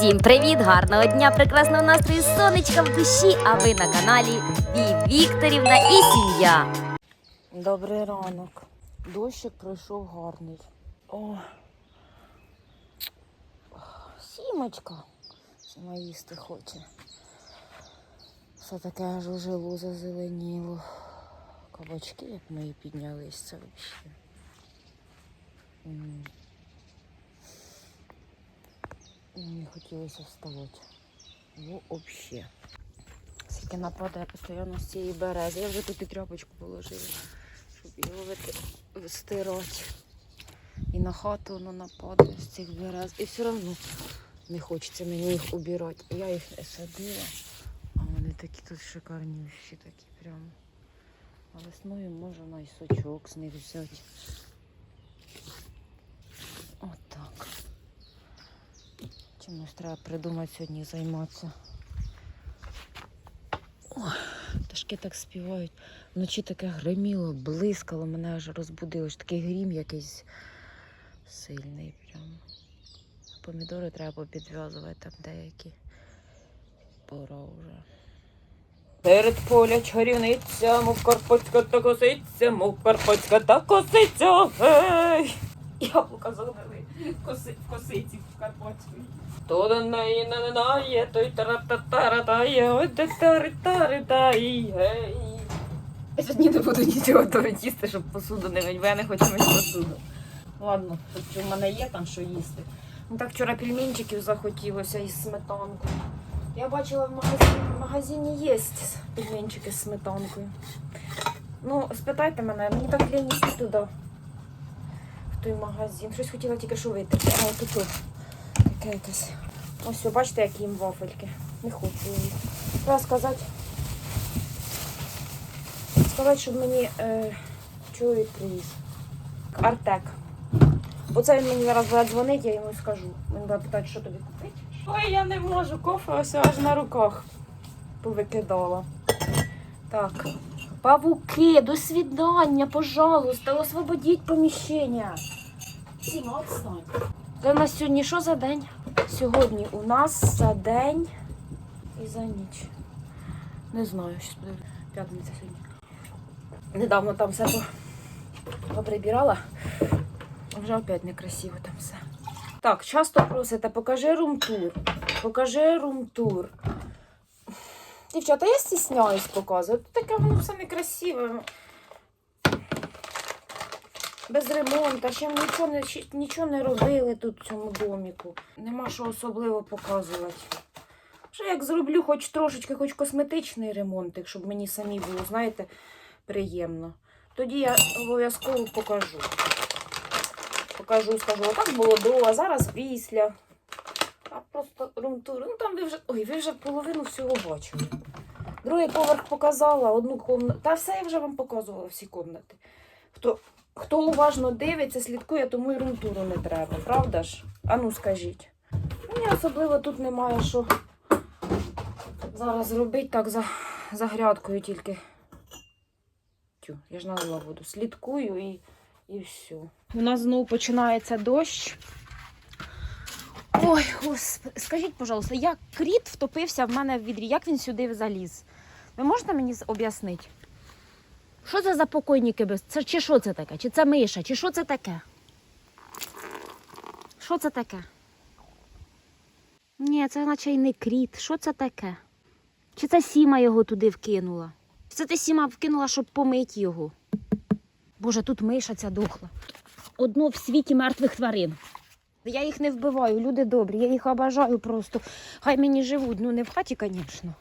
Усім привіт, гарного дня, прекрасного настрою, сонечка в душі, а ви на каналі Ві Вікторівна і сім'я. Добрий ранок. Дощик пройшов гарний. О. Сімочка. Сіма їсти хоче. Все таке аж у жилу зазеленіло. Кабачки, як мої піднялись, це взагалі. Не хотілося вставати. Ну, взагалі. Скільки нападає постійно з цієї берези. Я вже тут і тряпочку положила, щоб його вити- стирати. І на хату воно нападає з цих берез. І все одно не хочеться мені їх убирати. Я їх не садила. А вони такі тут шикарні, всі такі прямо. А весною можна і сочок з них взяти. Отак. Чимось треба придумати сьогодні займатися. Пташки так співають. Вночі таке гриміло, блискало, мене аж розбудило. Такий грім якийсь сильний прям. Помідори треба попідв'язувати там деякі. Пора вже. Серед поля чарівниця, мов карпатська та косиця, мов карпатська та косиця. Гей! Яблука загнили коси, в косиці в карпатській. То до неї не минає, той тара-та-тара-тає, ой. Я сьогодні не буду нічого того їсти, щоб посуду не мить, я не хочу мити посуду. Ладно, тут в мене є там що їсти. Ну так вчора пельменчиків захотілося із сметанкою. Я бачила в магазині, в магазині є пельменчики з сметанкою. Ну, спитайте мене, мені так лінь йти туди. В той магазин. Щось хотіла тільки що випити. А тут таке якесь. Ось, бачите, які їм вафельки. Не хочу їх. Треба сказати. Сказати, щоб мені е, чоловік привіз. Артек. Оце він мені зараз буде дзвонити, я йому скажу. Він буде питати, що тобі купити. Ой, я не можу, кофе ось аж на руках повикидала. Так. Павуки, до свидання, пожалуйста, освободіть поміщення. Сіма, отстань. Це у нас сьогодні що за день? Сьогодні у нас за день і за ніч. Не знаю, щось буде п'ятниця сьогодні. Недавно там все по- поприбирала. Вже опять некрасиво там все. Так, часто просите, покажи румтур. Покажи румтур. Дівчата, я стісняюсь показувати. Таке воно все некрасиве. Без ремонту, ще нічого нічого не робили тут в цьому доміку. Нема що особливо показувати. Що як зроблю хоч трошечки, хоч косметичний ремонтик, щоб мені самі було, знаєте, приємно. Тоді я обов'язково покажу. Покажу, скажу, отак було до, а зараз після. А просто румтур. Ну там ви вже. Ой, ви вже половину всього бачили. Другий поверх показала, одну комнату. Та все я вже вам показувала всі кімнати. Хто, хто уважно дивиться, слідкує, тому і румтуру не треба, правда ж? Ану скажіть. Мені особливо тут немає що зараз робити так за, за грядкою тільки. Тю, я ж налила воду. Слідкую і, і все. У нас знову починається дощ. Ой, господи, скажіть, пожалуйста, як кріт втопився в мене в відрі? Як він сюди заліз? Ви можете мені об'яснити? Що це за покойники без? Це чи що це таке? Чи це миша? Чи що це таке? Що це таке? Ні, це наче й не кріт. Що це таке? Чи це сіма його туди вкинула? Це ти сіма вкинула, щоб помити його? Боже, тут миша ця дохла. Одно в світі мертвих тварин. Я їх не вбиваю, люди добрі, я їх обажаю просто. Хай мені живуть, ну не в хаті, звісно.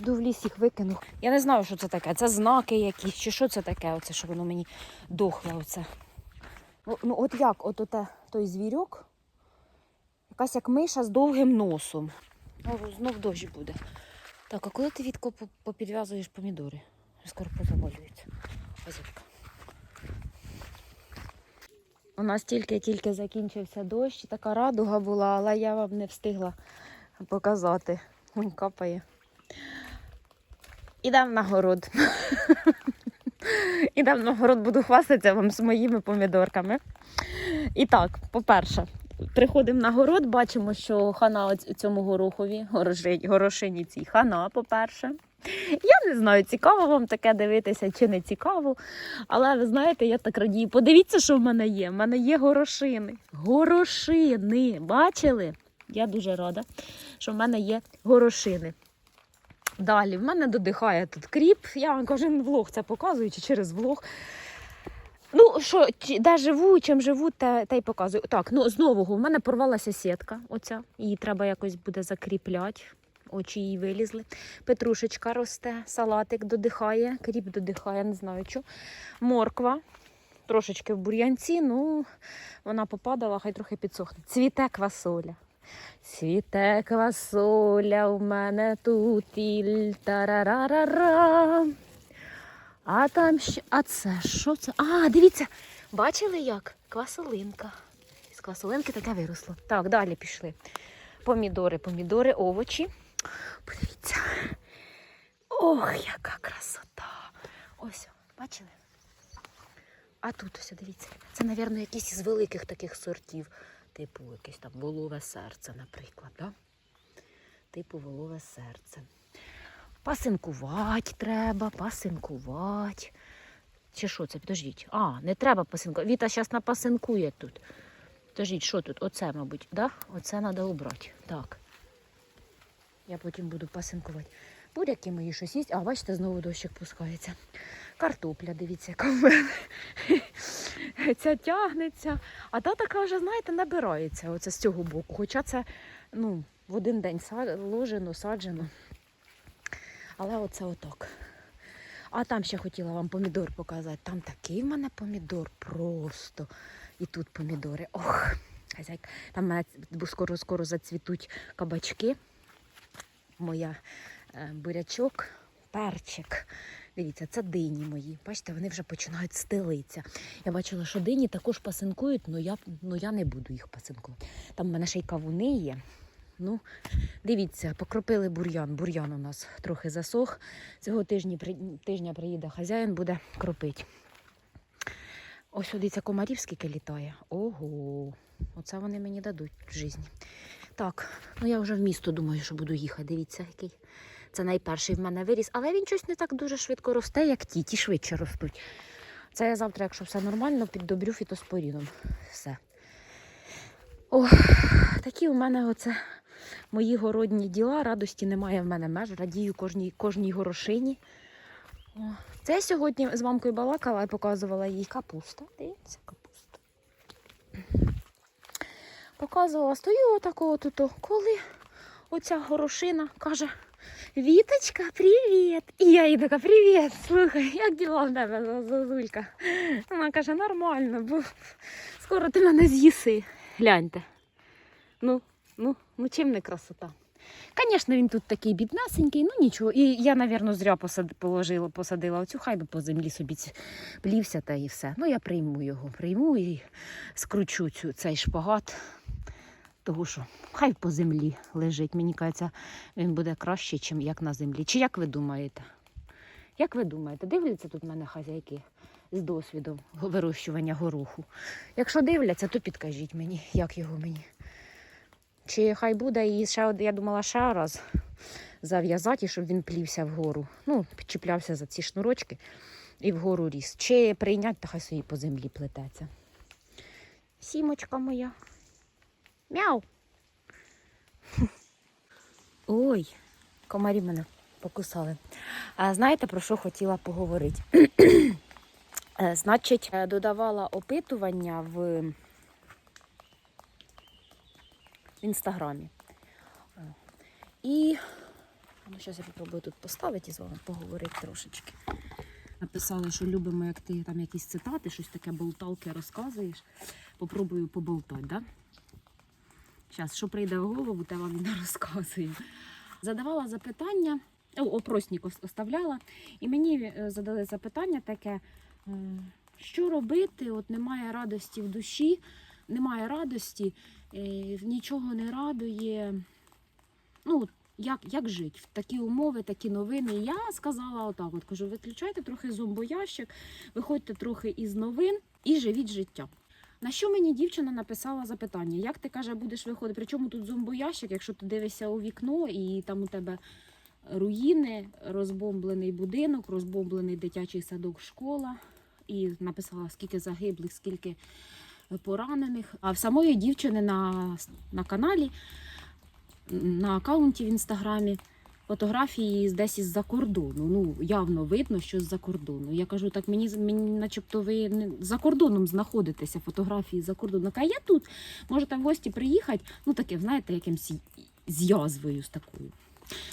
Йду в ліс їх викину. Я не знаю, що це таке. Це знаки якісь, чи що це таке, оце, що воно мені дохле. Оце. Ну, ну от як, от оте, той звірок, якась як миша з довгим носом. Ну, знов дощ буде. Так, а коли ти Вітко попідв'язуєш помідори? Скоро позавалюється. Озірка. У нас тільки-тільки закінчився дощ, така радуга була, але я вам не встигла показати. Вон капає. Ідемо на город. Ідемо на город, буду хвастатися вам з моїми помідорками. І так, по-перше, приходимо на город, бачимо, що хана цьому горохові, горошині цій хана, по-перше. Я не знаю, цікаво вам таке дивитися чи не цікаво. Але ви знаєте, я так радію. Подивіться, що в мене є. В мене є горошини. Горошини. Бачили? Я дуже рада, що в мене є горошини. Далі, в мене додихає тут кріп. Я вам кожен влог це показую, чи через влог. Ну, що, де живу, чим живу, те, те й показую. Так, ну з в мене порвалася сітка. Оця. Її треба якось буде закріпляти. Очі її вилізли. Петрушечка росте, салатик додихає, кріп додихає, не знаю що. Морква. Трошечки в бур'янці, ну вона попадала, хай трохи підсохне. Цвіте квасоля. Цвіте квасоля у мене тут і тарарарара. А там ще. А це що це? А, дивіться, бачили як? Квасолинка. З квасолинки таке виросло. Так, далі пішли. Помідори, помідори, овочі. Подивіться. Ох, яка красота. Ось, бачили? А тут ось, дивіться. Це, мабуть, якийсь із великих таких сортів. Типу, якесь там волове серце, наприклад. Да? Типу волове серце. Пасинкувати треба, пасинкувати. Чи що це? Підождіть. А, не треба пасинкувати. Віта зараз напасинкує тут. Підождіть, що тут? Оце, мабуть, да? Оце треба убрати. Так. Я потім буду пасинкувати. Буряки мої щось є. А, бачите, знову дощик пускається. Картопля, дивіться, яка в мене. Ця тягнеться. А та така вже, знаєте, набирається оце з цього боку. Хоча це ну, в один день ложено, саджено. Але оце отак. А там ще хотіла вам помідор показати. Там такий в мене помідор просто. І тут помідори. Ох, хазяйка. Там мене скоро скоро зацвітуть кабачки. Моя е, бурячок, перчик. Дивіться, це дині мої. Бачите, вони вже починають стелитися. Я бачила, що дині також пасинкують, але я, ну, я не буду їх пасинкувати. Там в мене ще й кавуни є. Ну, дивіться, покропили бур'ян. Бур'ян у нас трохи засох. Цього тижня, тижня приїде хазяїн, буде кропити. Ось дивіться, комарів скільки літає. Ого, оце вони мені дадуть в житті. Так, ну я вже в місто думаю, що буду їхати. Дивіться, який. Це найперший в мене виріс, але він щось не так дуже швидко росте, як ті, ті швидше ростуть. Це я завтра, якщо все нормально, піддобрю фітоспоріном. Все. О, такі у мене оце мої городні діла. Радості немає в мене меж. Радію кожній, кожній горошині. О, це я сьогодні з мамкою балакала і показувала їй капуста. Дивіться, капуста. Показувала, стою отакого тут, коли оця горошина каже: Віточка, привіт! І я їй така, привіт! Слухай, як діла в тебе, Зозулька? Вона каже, нормально, бо скоро ти мене з'їси. Гляньте. Ну, ну, ну чим не красота? Звісно, він тут такий біднесенький, ну нічого. І я, напевно, зря положила, посадила оцю, хай би по землі собі плівся та і все. Ну, я прийму його, прийму і скручу цю, цей шпагат. Того що хай по землі лежить. Мені кажеться, він буде краще, ніж як на землі. Чи як ви думаєте? Як ви думаєте, дивляться тут в мене хазяйки з досвідом вирощування гороху? Якщо дивляться, то підкажіть мені, як його мені. Чи хай буде і ще я думала ще раз зав'язати, щоб він плівся вгору. Ну, чіплявся за ці шнурочки і вгору ріс. Чи прийняти, та хай собі по землі плететься. Сімочка моя. Мяу. Ой, комарі мене покусали. А знаєте, про що хотіла поговорити? Е, Значить, е, додавала опитування в інстаграмі. І ну, зараз я спробую тут поставити і з вами поговорити трошечки. Написали, що любимо, як ти там якісь цитати, щось таке болталки розказуєш. Попробую поболтати, да? Зараз, що прийде в голову, те вам не розказую. Задавала запитання, о, оставляла, і мені е, задали запитання таке, е, що робити, от немає радості в душі, немає радості, е, нічого не радує. Ну, як, як жити в такі умови, такі новини. Я сказала отак: от кажу, виключайте трохи зомбоящик, виходьте трохи із новин і живіть життя. На що мені дівчина написала запитання? Як ти каже, будеш виходити? Причому тут зомбоящик, якщо ти дивишся у вікно і там у тебе руїни, розбомблений будинок, розбомблений дитячий садок, школа. І написала, скільки загиблих, скільки поранених. А в самої дівчини на, на каналі, на аккаунті в інстаграмі фотографії десь із-за кордону. Ну, явно видно, що з-за кордону. Я кажу, так мені, мені начебто ви не за кордоном знаходитеся, фотографії за кордоном. А я тут, можете в гості приїхати, ну таке, знаєте, якимсь з язвою з такою.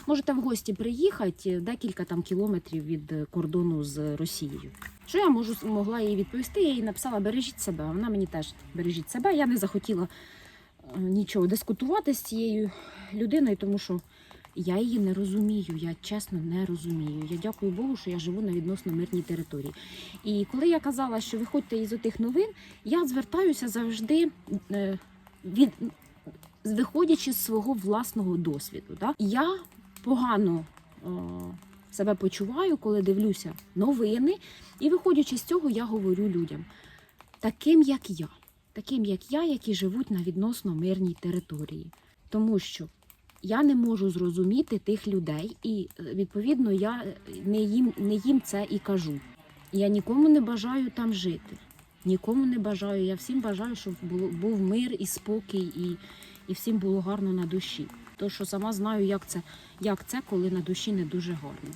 Можете в гості приїхати декілька там кілометрів від е, кордону з Росією. Що я можу могла їй відповісти? Я їй написала бережіть себе. Вона мені теж бережіть себе. Я не захотіла е, нічого дискутувати з цією людиною, тому що я її не розумію. Я чесно не розумію. Я дякую Богу, що я живу на відносно мирній території. І коли я казала, що виходьте із отих новин, я звертаюся завжди е, від виходячи з свого власного досвіду. Да? Я погано е, себе почуваю, коли дивлюся новини, і виходячи з цього, я говорю людям, таким як я, таким як я, які живуть на відносно мирній території. Тому що я не можу зрозуміти тих людей, і е, відповідно я не їм, не їм це і кажу. Я нікому не бажаю там жити. Нікому не бажаю. Я всім бажаю, щоб було, був мир і спокій, і, і всім було гарно на душі. То що сама знаю, як це, як це, коли на душі не дуже гарно.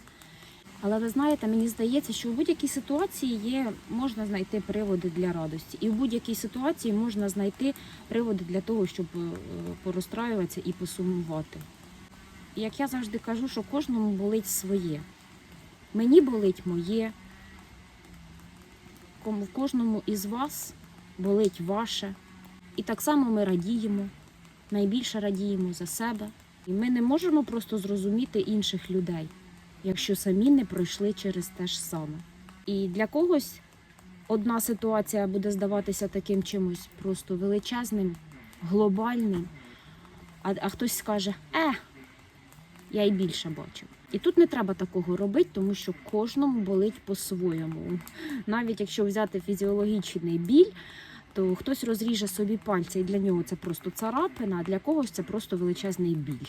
Але ви знаєте, мені здається, що в будь-якій ситуації є, можна знайти приводи для радості. І в будь-якій ситуації можна знайти приводи для того, щоб е, порозстраюватися і посумувати. Як я завжди кажу, що кожному болить своє. Мені болить моє, в кожному із вас болить ваше. І так само ми радіємо, найбільше радіємо за себе. І ми не можемо просто зрозуміти інших людей, якщо самі не пройшли через те ж саме. І для когось одна ситуація буде здаватися таким чимось просто величезним, глобальним, а, а хтось скаже, е, я й більше бачив. І тут не треба такого робити, тому що кожному болить по-своєму. Навіть якщо взяти фізіологічний біль, то хтось розріже собі пальці, і для нього це просто царапина, а для когось це просто величезний біль.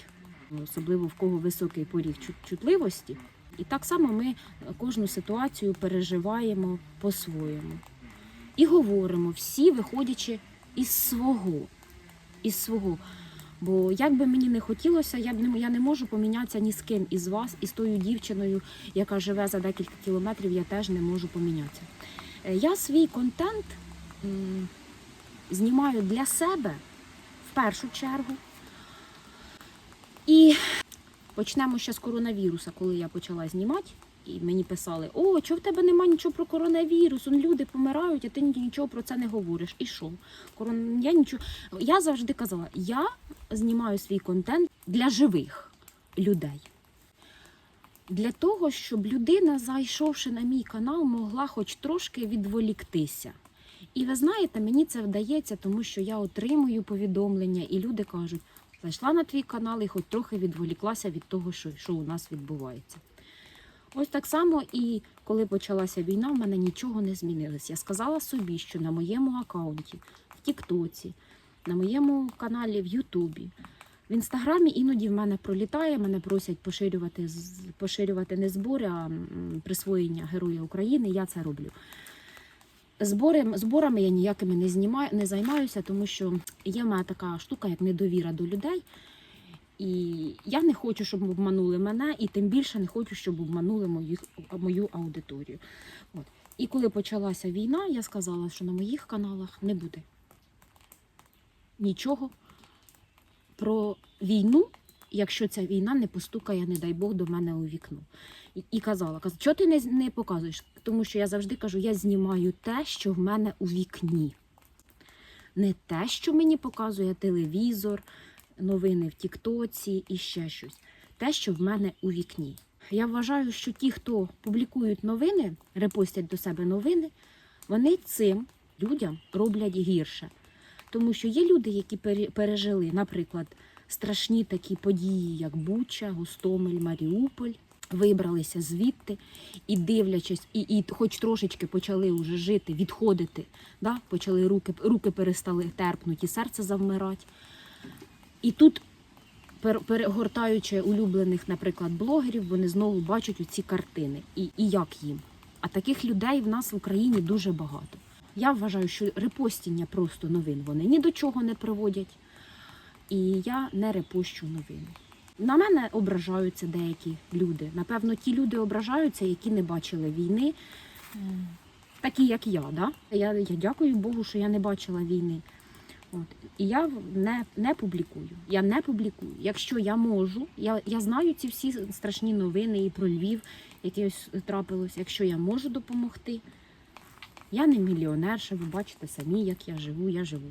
Особливо в кого високий поріг чутливості. І так само ми кожну ситуацію переживаємо по-своєму. І говоримо всі, виходячи із свого. Із свого. Бо як би мені не хотілося, я б не я не можу помінятися ні з ким із вас, і з тою дівчиною, яка живе за декілька кілометрів, я теж не можу помінятися. Е, Я свій контент знімаю для себе в першу чергу. І почнемо ще з коронавіруса, коли я почала знімати. І мені писали: О, чого в тебе немає нічого про коронавірус? Он люди помирають, а ти нічого про це не говориш. І що? Корон... Я нічого. Я завжди казала, я знімаю свій контент для живих людей. Для того, щоб людина, зайшовши на мій канал, могла хоч трошки відволіктися. І ви знаєте, мені це вдається, тому що я отримую повідомлення, і люди кажуть, зайшла на твій канал і хоч трохи відволіклася від того, що, що у нас відбувається. Ось так само і коли почалася війна, в мене нічого не змінилось. Я сказала собі, що на моєму аккаунті, в Тіктоці, на моєму каналі в Ютубі, в інстаграмі іноді в мене пролітає, мене просять поширювати, поширювати не збори, а присвоєння Героя України. Я це роблю. Збори, зборами я ніякими не знімаю, не займаюся, тому що є в мене така штука, як недовіра до людей. І я не хочу, щоб обманули мене, і тим більше не хочу, щоб обманули мою, мою аудиторію. От. І коли почалася війна, я сказала, що на моїх каналах не буде нічого про війну, якщо ця війна не постукає, не дай Бог, до мене у вікно. І, і казала, казала, чого ти не, не показуєш? Тому що я завжди кажу, я знімаю те, що в мене у вікні. Не те, що мені показує телевізор, новини в Тіктоці і ще щось. Те, що в мене у вікні. Я вважаю, що ті, хто публікують новини, репостять до себе новини, вони цим людям роблять гірше. Тому що є люди, які пережили, наприклад, страшні такі події, як Буча, Гостомель, Маріуполь. Вибралися звідти і дивлячись, і, і хоч трошечки почали вже жити, відходити, да? почали руки, руки перестали терпнути, і серце завмирати. І тут, перегортаючи улюблених, наприклад, блогерів, вони знову бачать оці картини. І, і як їм? А таких людей в нас в Україні дуже багато. Я вважаю, що репостіння просто новин вони ні до чого не приводять. І я не репощу новини. На мене ображаються деякі люди. Напевно, ті люди ображаються, які не бачили війни, такі як я. Да? Я, я дякую Богу, що я не бачила війни. От. І я не, не публікую. Я не публікую. Якщо я можу, я, я знаю ці всі страшні новини і про Львів, яке ось трапилось. Якщо я можу допомогти, я не мільйонерша, ви бачите самі, як я живу. Я живу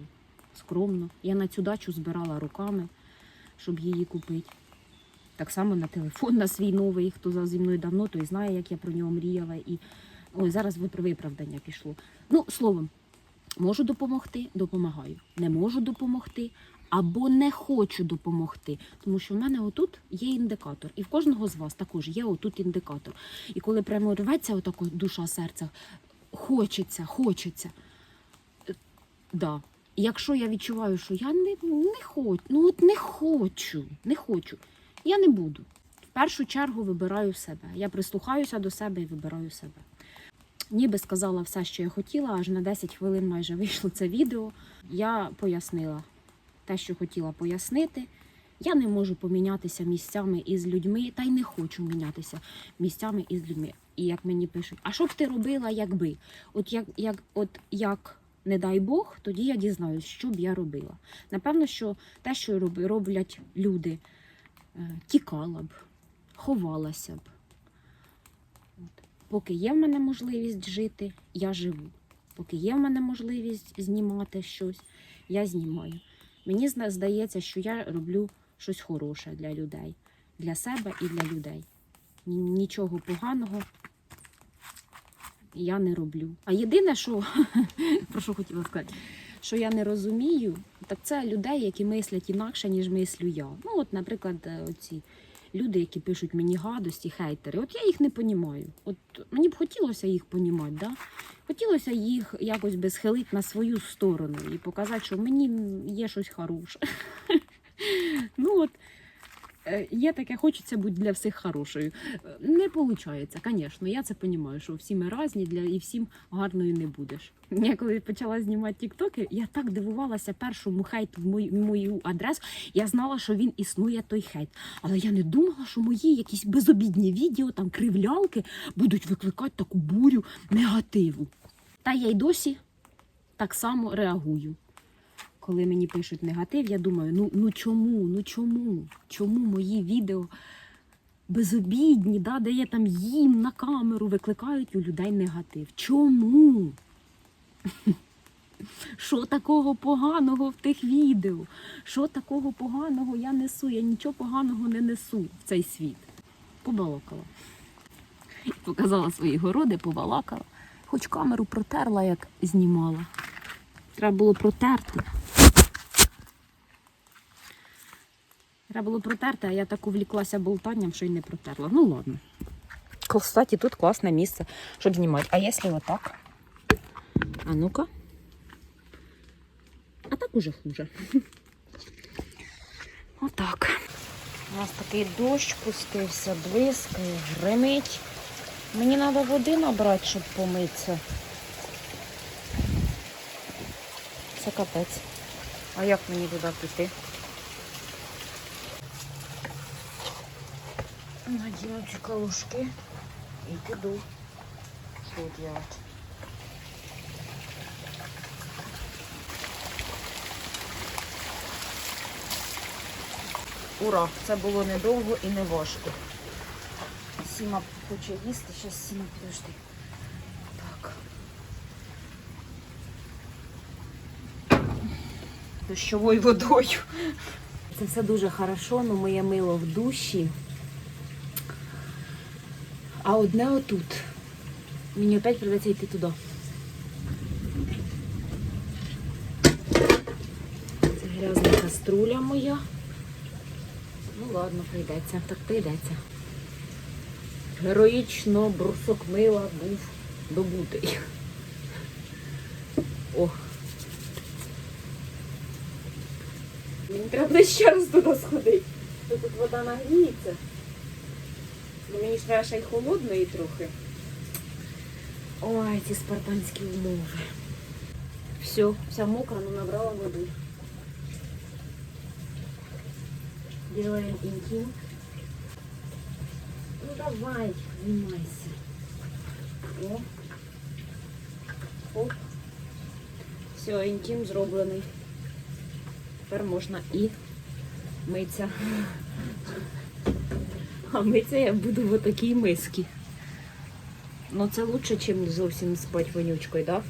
скромно. Я на цю дачу збирала руками, щоб її купити. Так само на телефон на свій новий, хто зі мною давно, той знає, як я про нього мріяла. І ой, зараз виправдання пішло. Ну, словом, можу допомогти, допомагаю. Не можу допомогти або не хочу допомогти. Тому що в мене отут є індикатор. І в кожного з вас також є отут індикатор. І коли прямо рветься отако душа серця, хочеться, хочеться. Да. Якщо я відчуваю, що я не, не хочу, ну от не хочу, не хочу, я не буду. В першу чергу вибираю себе. Я прислухаюся до себе і вибираю себе. Ніби сказала все, що я хотіла, аж на 10 хвилин майже вийшло це відео. Я пояснила те, що хотіла пояснити. Я не можу помінятися місцями із людьми, та й не хочу мінятися місцями із людьми. І як мені пишуть, а що б ти робила, якби? От як, як, от як не дай Бог, тоді я дізнаюсь, що б я робила. Напевно, що те, що роблять люди, тікала б, ховалася б. Поки є в мене можливість жити, я живу. Поки є в мене можливість знімати щось, я знімаю. Мені здається, що я роблю щось хороше для людей, для себе і для людей. Нічого поганого я не роблю. А єдине, що про що хотіла сказати, що я не розумію, так це людей, які мислять інакше, ніж мислю я. Ну, от, наприклад, е, оці люди, які пишуть мені гадості, хейтери. От я їх не понімаю. От мені б хотілося їх понімати, да? Хотілося їх якось би схилити на свою сторону і показати, що мені є щось хороше. Ну от. Е, Є таке, хочеться бути для всіх хорошою. Е, Не виходить, звісно. Я це розумію, що всі ми різні для і всім гарною не будеш. Я коли почала знімати тіктоки, я так дивувалася першому хейту в мою, мою адресу. Я знала, що він існує той хейт. Але я не думала, що мої якісь безобідні відео, там кривлялки, будуть викликати таку бурю негативу. Та я й досі так само реагую. Коли мені пишуть негатив, я думаю, ну, ну чому, ну чому? Чому мої відео безобідні, да, де я там їм на камеру викликають у людей негатив? Чому? Що такого поганого в тих відео? Що такого поганого я несу? Я нічого поганого не несу в цей світ. Побалакала. Показала свої городи, побалакала. Хоч камеру протерла, як знімала. Треба було протерти. Треба було протерти, а я так увліклася болтанням, що й не протерла. Ну ладно. Кстати, тут класне місце, щоб знімати. А якщо отак? А ну-ка. А так уже хуже. Отак. У нас такий дощ пустився, блискає, гримить. Мені треба води набрати, щоб помитися. Це капець. А як мені туди піти? Надіну ці калушки і піду. Що робити? Ура! Це було недовго і не важко. Сіма хоче їсти, зараз Сіма підожди. Так. Дощовою водою. Це все дуже хорошо, але моє мило в душі. А одне отут. Мені опять придеться йти туди. Це грязна каструля моя. Ну ладно, прийдеться. Так прийдеться. Героїчно брусок мила був добутий. О. Мені треба ще раз туди сходити. Тут вода нагріється. Ну, мені ж треба ще й холодної трохи. Ой, ці спартанські умови. Все, вся мокра, но набрала воду. Делаем интим. Ну давай, занимайся. О. Оп. Все, інтим зроблений. Тепер можна і митися. А митися я буду в отакій мисці. Ну це лучше, ніж зовсім спать вонючкою, так?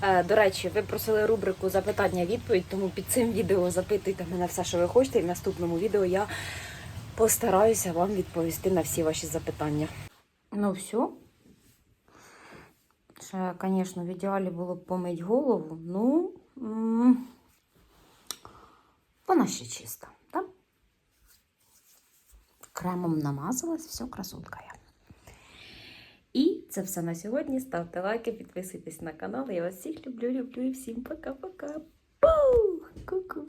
Да? Е, До речі, ви просили рубрику запитання-відповідь, тому під цим відео запитуйте мене все, що ви хочете, і в наступному відео я постараюся вам відповісти на всі ваші запитання. Ну, все. Ще, звісно, в ідеалі було б помити голову. Ну, вона ще чиста? Кремом намазалась, все, красотка я. І це все на сьогодні. Ставте лайки, підписуйтесь на канал. Я вас всіх люблю, люблю і всім пока-пока. Ку-ку.